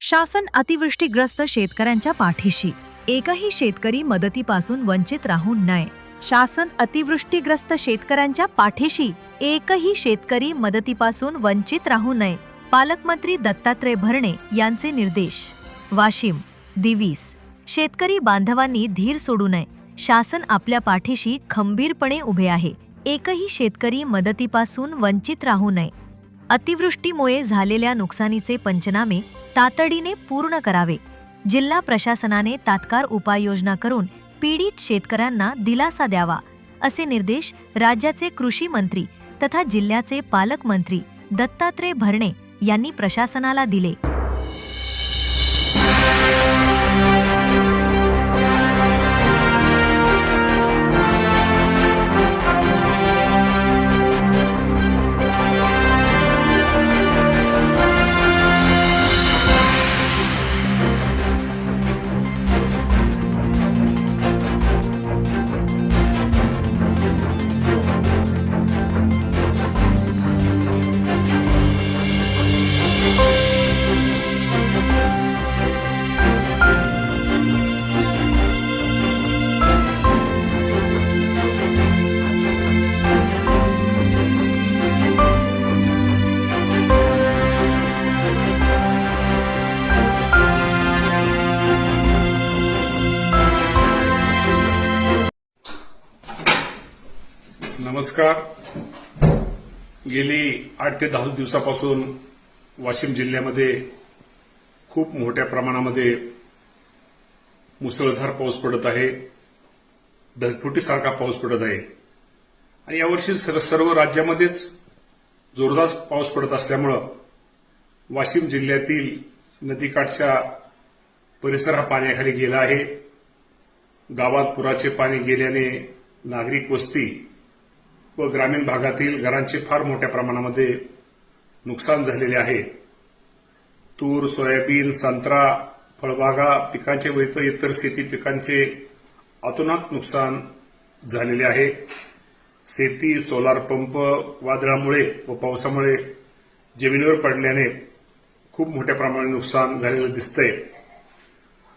शासन अतिवृष्टीग्रस्त शेतकऱ्यांच्या पाठीशी. एकही शेतकरी मदतीपासून वंचित राहू नये. शासन अतिवृष्टीग्रस्त शेतकऱ्यांच्या पाठीशी एकही शेतकरी मदतीपासून वंचित राहू नये पालकमंत्री दत्तात्रय भरणे यांचे निर्देश. वाशिम दिवीस. शेतकरी बांधवांनी धीर सोडू नये. शासन आपल्या पाठीशी खंबीरपणे उभे आहे. एकही शेतकरी मदतीपासून वंचित राहू नये. अतिवृष्टीमुळे झालेल्या नुकसानीचे पंचनामे तातडीने पूर्ण करावे. जिल्हा प्रशासनाने तात्काळ उपाययोजना करून पीडित शेतकऱ्यांना दिलासा द्यावा असे निर्देश राज्याचे कृषी मंत्री तथा जिल्ह्याचे पालकमंत्री दत्तात्रय भरणे यांनी प्रशासनाला दिले. नमस्कार. गेली आठ ते दहा दिवसापासून वाशिम जिल्ह्यामध्ये खूप मोठ्या प्रमाणामध्ये मुसळधार पाऊस पडत आहे. ढगफुटीसारखा पाऊस पडत आहे. आणि यावर्षी सर्व राज्यामध्येच जोरदार पाऊस पडत असल्यामुळं वाशिम जिल्ह्यातील नदीकाठच्या परिसर हा पाण्याखाली गेला आहे. गावात पुराचे पाणी गेल्याने नागरिक वस्ती व ग्रामीण भागातील घरांचे फार मोठ्या प्रमाणामध्ये नुकसान झालेले आहे. तूर सोयाबीन संत्रा फळबागा पिकांचे व इतर शेती पिकांचे अतोनात नुकसान झालेले आहे. शेती सोलार पंप वादळामुळे व पावसामुळे जमिनीवर पडल्याने खूप मोठ्या प्रमाणात नुकसान झालेलं दिसतंय.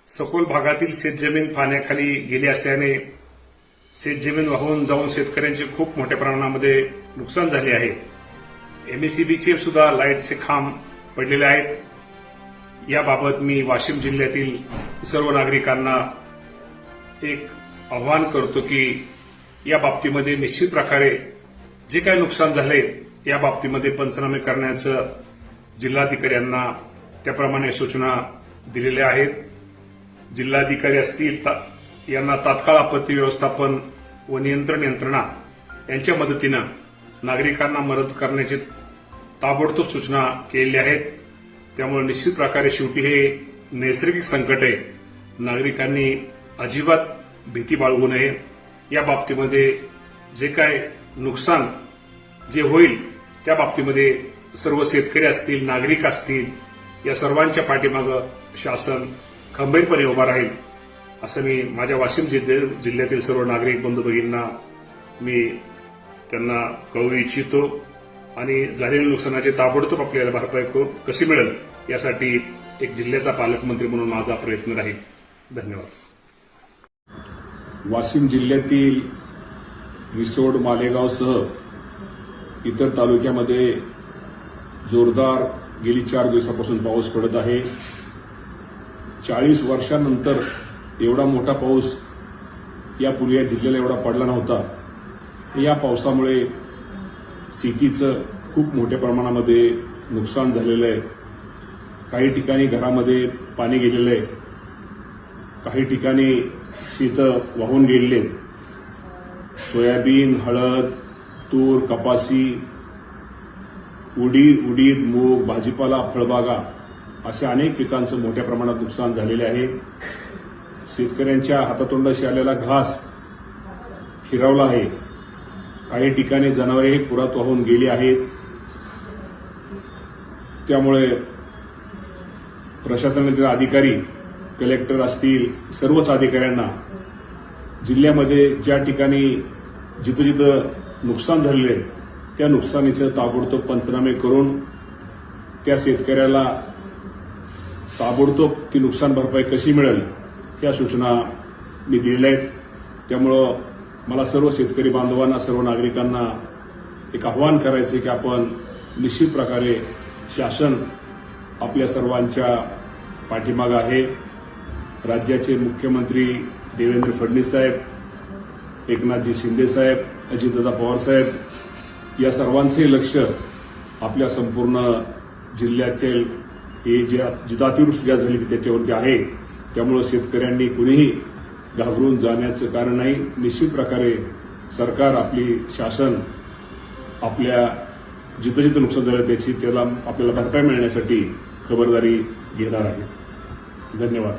सखोल भागातील शेतजमीन पाण्याखाली गेली असल्याने शेतजमीन वाहून जाऊन शेतकऱ्यांचे खूप मोठ्या प्रमाणामध्ये नुकसान झाले आहे. एमएससीबीचे सुद्धा लाईटचे खांब पडलेले आहेत. याबाबत मी वाशिम जिल्ह्यातील सर्व नागरिकांना एक आव्हान करतो की या बाबतीमध्ये निश्चित प्रकारे जे काही नुकसान झाले या बाबतीमध्ये पंचनामे करण्याचं जिल्हाधिकाऱ्यांना त्याप्रमाणे सूचना दिलेल्या आहेत. जिल्हाधिकारी असतील यांना तात्काळ आपत्ती व्यवस्थापन व नियंत्रण यंत्रणा यांच्या मदतीनं नागरिकांना मदत करण्याची ताबडतोब सूचना केलेल्या आहेत. त्यामुळे निश्चित प्रकारे शेवटी हे नैसर्गिक संकट आहे. नागरिकांनी अजिबात भीती बाळगू नये. या बाबतीमध्ये जे काय नुकसान जे होईल त्या बाबतीमध्ये सर्व शेतकरी असतील नागरिक असतील या सर्वांच्या पाठीमागं शासन खंबीरपणे उभा राहील. असं मी माझ्या वाशिम जिल्ह्या- जिल्ह्यातील सर्व नागरिक बंधू भगिनींना मी त्यांना कळवू इच्छितो आणि झालेल्या नुकसानाची ताबडतोब आपल्याला भरपाई कशी मिळेल यासाठी एक जिल्ह्याचा पालकमंत्री म्हणून माझा प्रयत्न राहील. धन्यवाद. वाशिम जिल्ह्यातील रिसोड मालेगावसह इतर तालुक्यामध्ये जोरदार गेली चार दिवसापासून पाऊस पडत आहे. चाळीस वर्षानंतर एवढा मोठा पाऊस यापूर्वी या जिल्ह्याला एवढा पडला नव्हता. या पावसामुळे शेतीचं खूप मोठ्या प्रमाणामध्ये नुकसान झालेलं आहे. काही ठिकाणी घरामध्ये पाणी गेलेलं आहे. काही ठिकाणी शेतं वाहून गेलेले आहेत. सोयाबीन हळद तूर कपासी उडीद उडीद मूग भाजीपाला फळबागा अशा अनेक पिकांचं मोठ्या प्रमाणात नुकसान झालेले आहे. शेतकऱ्यांच्या हातातोंडाशी आलेला घास फिरवला आहे. काही ठिकाणी जनावरे पुरात वाहून गेली आहेत. त्यामुळे प्रशासनातील अधिकारी कलेक्टर असतील सर्वच अधिकाऱ्यांना जिल्ह्यामध्ये ज्या ठिकाणी जिथं जिथं नुकसान झालेलं आहे त्या नुकसानीचं ताबडतोब पंचनामे करून त्या शेतकऱ्याला ताबडतोब ती नुकसान भरपाई कशी मिळेल या सूचना मी दिलेल्या आहेत. त्यामुळं मला सर्व शेतकरी बांधवांना सर्व नागरिकांना एक आव्हान करायचं आहे की आपण निश्चित प्रकारे शासन आपल्या सर्वांच्या पाठीमागं आहे. राज्याचे मुख्यमंत्री देवेंद्र फडणवीस साहेब एकनाथजी शिंदे साहेब अजितदादा पवार साहेब या सर्वांचंही लक्ष आपल्या संपूर्ण जिल्ह्यातील हे ज्या जिदातिवृष्टी ज्या झाली त्याच्यावरती आहे. त्यामुळं शेतकऱ्यांनी कुणीही घाबरून जाण्याचं कारण नाही. निश्चित प्रकारे सरकार आपली शासन आपल्या जिथं जिथं नुकसान झालं त्याची त्याला आपल्याला भरपाई मिळण्यासाठी खबरदारी घेणार आहे. धन्यवाद.